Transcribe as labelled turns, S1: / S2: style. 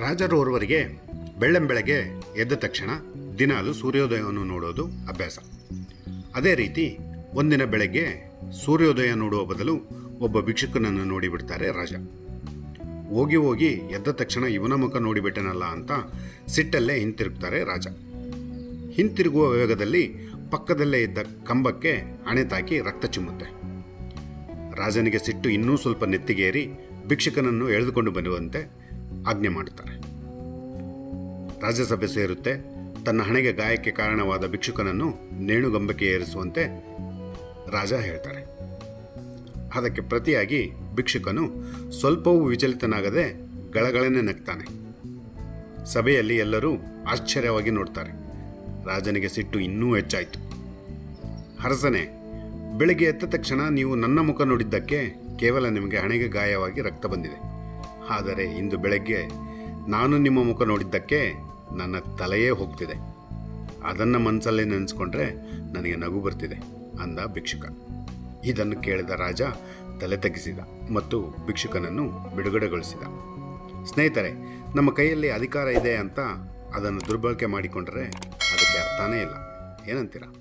S1: ರಾಜರೋರ್ವರಿಗೆ ಬೆಳ್ಳಂಬೆಳಗ್ಗೆ ಎದ್ದ ತಕ್ಷಣ ದಿನಾಲು ಸೂರ್ಯೋದಯವನ್ನು ನೋಡೋದು ಅಭ್ಯಾಸ. ಅದೇ ರೀತಿ ಒಂದಿನ ಬೆಳಗ್ಗೆ ಸೂರ್ಯೋದಯ ನೋಡುವ ಬದಲು ಒಬ್ಬ ಭಿಕ್ಷುಕನನ್ನು ನೋಡಿಬಿಡ್ತಾರೆ ರಾಜ. ಹೋಗಿ ಹೋಗಿ ಎದ್ದ ತಕ್ಷಣ ಇವನ ಮುಖ ನೋಡಿಬಿಟ್ಟನಲ್ಲ ಅಂತ ಸಿಟ್ಟಲ್ಲೇ ಹಿಂತಿರುಗ್ತಾರೆ ರಾಜ. ಹಿಂತಿರುಗುವ ವೇಗದಲ್ಲಿ ಪಕ್ಕದಲ್ಲೇ ಇದ್ದ ಕಂಬಕ್ಕೆ ಹಣೆ ತಾಕಿ ರಕ್ತ ಚಿಮ್ಮುತ್ತೆ. ರಾಜನಿಗೆ ಸಿಟ್ಟು ಇನ್ನೂ ಸ್ವಲ್ಪ ನೆತ್ತಿಗೇರಿ ಭಿಕ್ಷುಕನನ್ನು ಎಳೆದುಕೊಂಡು ಬರುವಂತೆ ಆಜ್ಞೆ ಮಾಡುತ್ತಾರೆ. ರಾಜ್ಯಸಭೆ ಸೇರುತ್ತೆ. ತನ್ನ ಹಣೆಗೆ ಗಾಯಕ್ಕೆ ಕಾರಣವಾದ ಭಿಕ್ಷುಕನನ್ನು ನೇಣುಗಂಬಕ್ಕೆ ಏರಿಸುವಂತೆ ರಾಜ ಹೇಳ್ತಾರೆ. ಅದಕ್ಕೆ ಪ್ರತಿಯಾಗಿ ಭಿಕ್ಷುಕನು ಸ್ವಲ್ಪವೂ ವಿಚಲಿತನಾಗದೆ ಗಳಗಳನ್ನೇ ನಗ್ತಾನೆ. ಸಭೆಯಲ್ಲಿ ಎಲ್ಲರೂ ಆಶ್ಚರ್ಯವಾಗಿ ನೋಡ್ತಾರೆ. ರಾಜನಿಗೆ ಸಿಟ್ಟು ಇನ್ನೂ ಹೆಚ್ಚಾಯಿತು. ಹರಸನೆ, ಬೆಳಿಗ್ಗೆ ಎದ್ದ ತಕ್ಷಣ ನೀವು ನನ್ನ ಮುಖ ನೋಡಿದ್ದಕ್ಕೆ ಕೇವಲ ನಿಮಗೆ ಹಣೆಗೆ ಗಾಯವಾಗಿ ರಕ್ತ ಬಂದಿದೆ. ಆದರೆ ಇಂದು ಬೆಳಗ್ಗೆ ನಾನು ನಿಮ್ಮ ಮುಖ ನೋಡಿದ್ದಕ್ಕೆ ನನ್ನ ತಲೆಯೇ ಹೋಗ್ತಿದೆ. ಅದನ್ನು ಮನಸ್ಸಲ್ಲೇ ನೆನೆಸ್ಕೊಂಡ್ರೆ ನನಗೆ ನಗು ಬರ್ತಿದೆ ಅಂದ ಭಿಕ್ಷುಕ. ಇದನ್ನು ಕೇಳಿದ ರಾಜ ತಲೆ ತಗ್ಗಿಸಿದ ಮತ್ತು ಭಿಕ್ಷುಕನನ್ನು ಬಿಡುಗಡೆಗೊಳಿಸಿದ. ಸ್ನೇಹಿತರೆ, ನಮ್ಮ ಕೈಯಲ್ಲಿ ಅಧಿಕಾರ ಇದೆ ಅಂತ ಅದನ್ನು ದುರ್ಬಳಕೆ ಮಾಡಿಕೊಂಡರೆ ಅದಕ್ಕೆ ಅರ್ಥನೇ ಇಲ್ಲ. ಏನಂತೀರಾ?